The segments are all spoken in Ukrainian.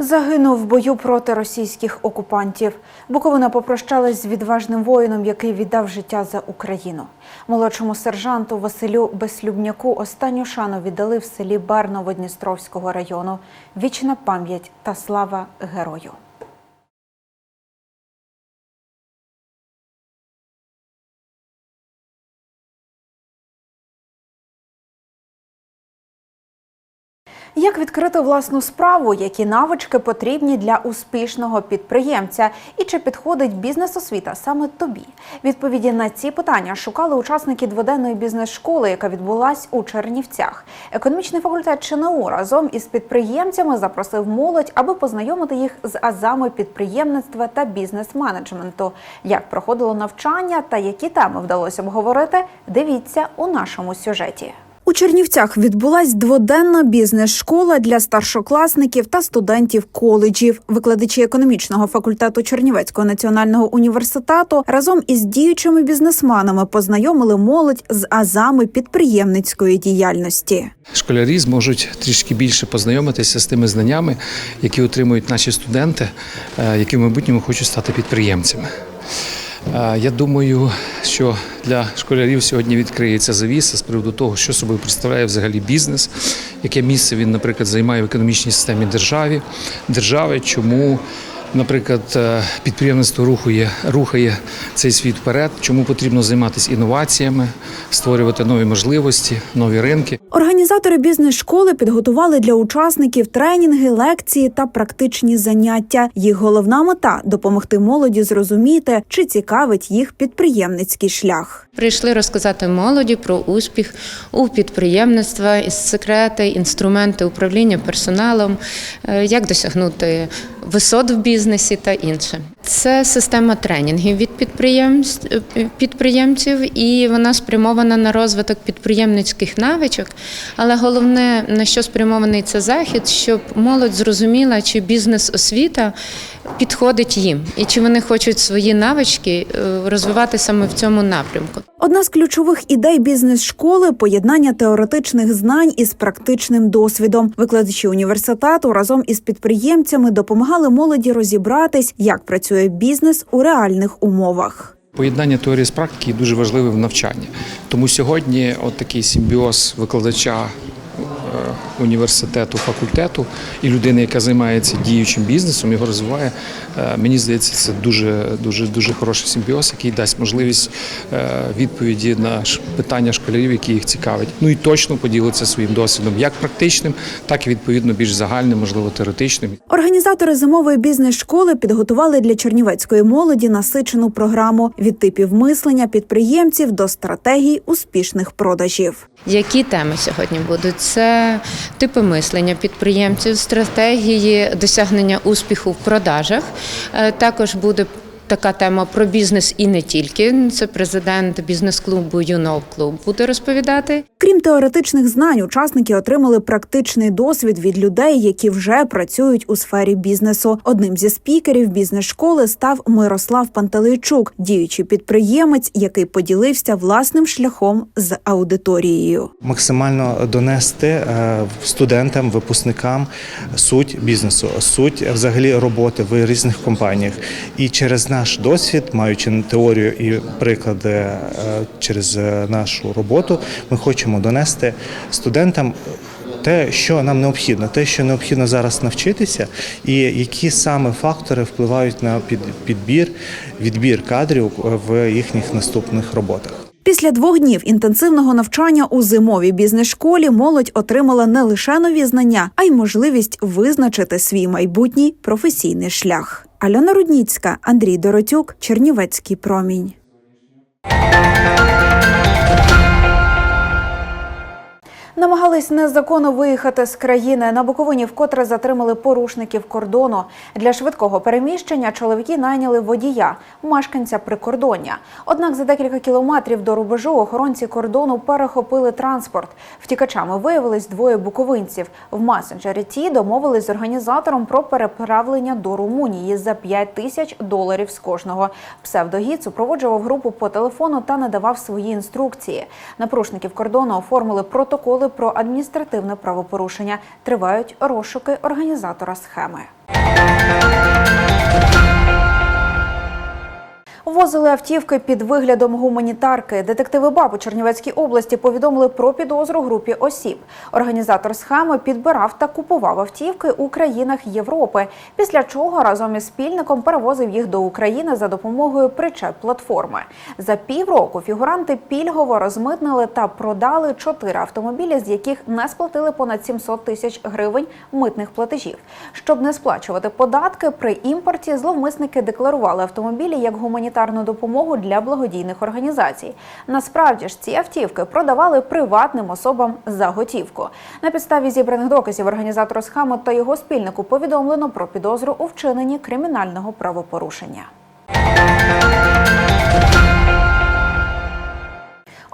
Загинув в бою проти російських окупантів. Буковина попрощалась з відважним воїном, який віддав життя за Україну. Молодшому сержанту Василю Беслюбняку останню шану віддали в селі Барново Дністровського району. Вічна пам'ять та слава герою. Як відкрити власну справу, які навички потрібні для успішного підприємця, і чи підходить бізнес-освіта саме тобі? Відповіді на ці питання шукали учасники дводенної бізнес-школи, яка відбулась у Чернівцях. Економічний факультет ЧНУ разом із підприємцями запросив молодь, аби познайомити їх з азами підприємництва та бізнес-менеджменту. Як проходило навчання та які теми вдалося обговорити, дивіться у нашому сюжеті. У Чернівцях відбулась дводенна бізнес-школа для старшокласників та студентів коледжів. Викладачі економічного факультету Чернівецького національного університету разом із діючими бізнесменами познайомили молодь з азами підприємницької діяльності. Школярі зможуть трішки більше познайомитися з тими знаннями, які отримують наші студенти, е, які в майбутньому хочуть стати підприємцями. Е, Я думаю, що для школярів сьогодні відкриється завіса з приводу того, що собою представляє взагалі бізнес, яке місце він, наприклад, займає в економічній системі держави, держави, чому. Наприклад, е, підприємництво рухає, рухає цей світ вперед, чому потрібно займатися інноваціями, створювати нові можливості, нові ринки. Організатори бізнес-школи підготували для учасників тренінги, лекції та практичні заняття. Їх головна мета допомогти молоді зрозуміти, чи цікавить їх підприємницький шлях. Прийшли розказати молоді про успіх у підприємництва, секрети, інструменти управління персоналом, е, як досягнути висот в бізнесі та інше. Це система тренінгів від підприємств, е, підприємців, і вона спрямована на розвиток підприємницьких навичок. Але головне, на що спрямований це захід, щоб молодь зрозуміла, чи бізнес-освіта підходить їм, і чи вони хочуть свої навички е, розвивати саме в цьому напрямку. Одна з ключових ідей бізнес-школи поєднання теоретичних знань із практичним досвідом. Викладачі університету разом із підприємцями допомагали молоді розібратись, як працює бізнес у реальних умовах. Поєднання теорії з практики дуже важливе в навчанні. Тому сьогодні от такий симбіоз викладача університету, факультету і людини, яка займається діючим бізнесом, його розвиває. Е, Мені здається, це дуже дуже дуже хороший симбіоз, який дасть можливість е, відповіді на питання школярів, які їх цікавить. Ну і точно поділиться своїм досвідом, як практичним, так і відповідно більш загальним, можливо, теоретичним. Організатори зимової бізнес-школи підготували для чернівецької молоді насичену програму від типів мислення підприємців до стратегій успішних продажів. Які теми сьогодні будуть? Це типи мислення підприємців, стратегії досягнення успіху в продажах. Е, Також буде така тема про бізнес і не тільки. Це президент бізнес-клубу «Юнов Клуб буде розповідати. Крім теоретичних знань, учасники отримали практичний досвід від людей, які вже працюють у сфері бізнесу. Одним зі спікерів бізнес-школи став Мирослав Пантелейчук, діючий підприємець, який поділився власним шляхом з аудиторією. максимально донести е, студентам, випускникам суть бізнесу, суть взагалі роботи в різних компаніях. І через наш досвід, маючи теорію і приклади е, через е, нашу роботу, ми хочемо донести студентам. Те, що нам необхідно, те, що необхідно зараз навчитися, і які саме фактори впливають на під- підбір, відбір кадрів в їхніх наступних роботах. Після двох днів інтенсивного навчання у зимовій бізнес-школі молодь отримала не лише нові знання, а й можливість визначити свій майбутній професійний шлях. Альона Рудніцька, Андрій Доротюк, Чернівецький промінь. Намагались незаконно виїхати з країни. На Буковині вкотре затримали порушників кордону. Для швидкого переміщення чоловіки найняли водія, мешканця прикордоння. Однак за декілька кілометрів до рубежу охоронці кордону перехопили транспорт. Втікачами виявились двоє буковинців. В месенджері ті домовились з організатором про переправлення до Румунії за 5 тисяч доларів з кожного. Псевдогід супроводжував групу по телефону та надавав свої інструкції. На порушників кордону оформили протоколи про адміністративне правопорушення. Тривають розшуки організатора схеми. Возили автівки під виглядом гуманітарки. Детективи БАП у Чернівецькій області повідомили про підозру групі осіб. Організатор схеми підбирав та купував автівки у країнах Європи, після чого разом із спільником перевозив їх до України за допомогою причеп-платформи. За півроку фігуранти пільгово розмитнили та продали чотири автомобілі, з яких не сплатили понад 700 тисяч гривень митних платежів. Щоб не сплачувати податки, при імпорті зловмисники декларували автомобілі як гуманітарну допомогу для благодійних організацій. Насправді ж ці автівки продавали приватним особам за готівку. На підставі зібраних доказів організатору схеми та його спільнику повідомлено про підозру у вчиненні кримінального правопорушення.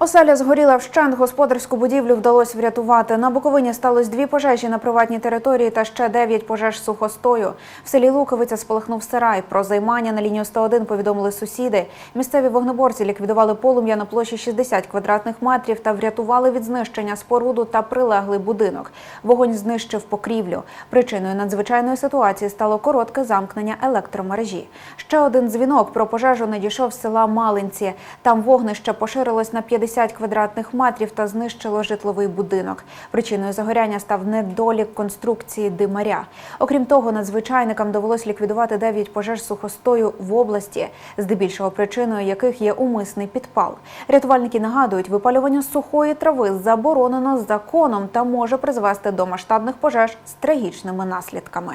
Оселя згоріла вщент. Господарську будівлю вдалося врятувати. На Буковині сталося дві пожежі на приватній території та ще дев'ять пожеж сухостою. В селі Луковиця спалахнув сарай. Про займання на лінію 101 повідомили сусіди. Місцеві вогнеборці ліквідували полум'я на площі 60 квадратних метрів та врятували від знищення споруду та прилеглий будинок. Вогонь знищив покрівлю. Причиною надзвичайної ситуації стало коротке замкнення електромережі. Ще один дзвінок про пожежу надійшов з села Малинці. Там вогнище поширилось на 50 квадратних метрів та знищило житловий будинок. Причиною загоряння став недолік конструкції димаря. Окрім того, надзвичайникам довелось ліквідувати 9 пожеж сухостою в області, здебільшого причиною яких є умисний підпал. Рятувальники нагадують, випалювання сухої трави заборонено законом та може призвести до масштабних пожеж з трагічними наслідками.